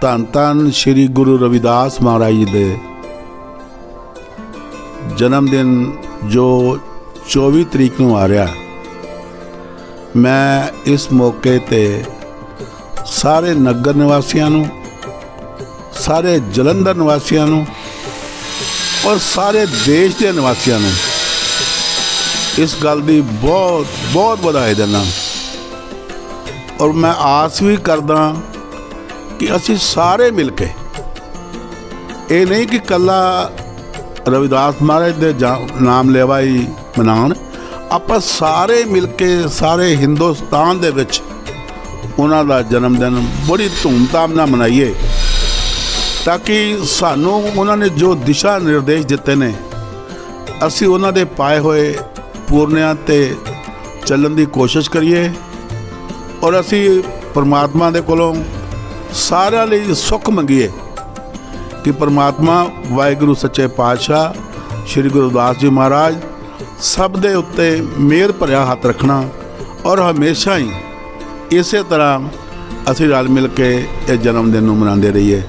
ਧੰਨ ਧੰਨ ਸ੍ਰੀ ਗੁਰੂ ਰਵਿਦਾਸ ਮਹਾਰਾਜ ਜੀ ਦੇ ਜਨਮ ਦਿਨ ਜੋ 24 ਤਰੀਕ ਨੂੰ ਆ ਰਿਹਾ। ਮੈਂ ਇਸ ਮੌਕੇ ਤੇ ਸਾਰੇ ਨਗਰ ਨਿਵਾਸੀਆਂ ਨੂੰ, ਸਾਰੇ ਜਲੰਧਰ ਨਿਵਾਸੀਆਂ ਨੂੰ ਔਰ ਸਾਰੇ ਦੇਸ਼ ਦੇ ਨਿਵਾਸੀਆਂ ਨੂੰ ਇਸ ਗੱਲ ਦੀ ਬਹੁਤ ਬਹੁਤ ਵਧਾਈ ਦਿੰਦਾ। ਔਰ ਮੈਂ ਆਸ ਵੀ ਕਰਦਾ ਕਿ ਅਸੀਂ ਸਾਰੇ ਮਿਲ ਕੇ ਇਹ ਨਹੀਂ ਕਿ ਕੱਲਾ ਰਵਿਦਾਸ ਮਹਾਰਾਜ ਦੇ ਜਾ- ਨਾਮ ਲੈਵਾ ਹੀ ਮਨਾਉਣ, ਆਪਾਂ ਸਾਰੇ ਮਿਲ ਕੇ ਸਾਰੇ ਹਿੰਦੁਸਤਾਨ ਦੇ ਵਿੱਚ ਉਹਨਾਂ ਦਾ ਜਨਮ ਦਿਨ ਬੜੀ ਧੂਮਧਾਮ ਨਾਲ ਮਨਾਈਏ ਤਾਂ ਕਿ ਸਾਨੂੰ ਉਹਨਾਂ ਨੇ ਜੋ ਦਿਸ਼ਾ ਨਿਰਦੇਸ਼ ਦਿੱਤੇ ਨੇ, ਅਸੀਂ ਉਹਨਾਂ ਦੇ ਪਾਏ ਹੋਏ ਪੂਰਨਿਆਂ ਤੇ ਚੱਲਣ ਦੀ ਕੋਸ਼ਿਸ਼ ਕਰੀਏ ਔਰ ਅਸੀਂ ਪਰਮਾਤਮਾ ਦੇ ਕੋਲੋਂ ਸਾਰਿਆਂ ਲਈ ਸੁੱਖ ਮੰਗੀਏ ਕਿ ਪਰਮਾਤਮਾ ਵਾਹਿਗੁਰੂ, ਸੱਚੇ ਪਾਤਸ਼ਾਹ, ਸ੍ਰੀ ਗੁਰਦਾਸ ਜੀ ਮਹਾਰਾਜ ਸਭ ਦੇ ਉੱਤੇ ਮਿਹਰ ਭਰਿਆ ਹੱਥ ਰੱਖਣਾ ਔਰ ਹਮੇਸ਼ਾ ਹੀ ਇਸੇ ਤਰ੍ਹਾਂ ਅਸੀਂ ਰਲ ਮਿਲ ਕੇ ਇਹ ਜਨਮ ਦਿਨ ਨੂੰ ਮਨਾਉਂਦੇ ਰਹੀਏ।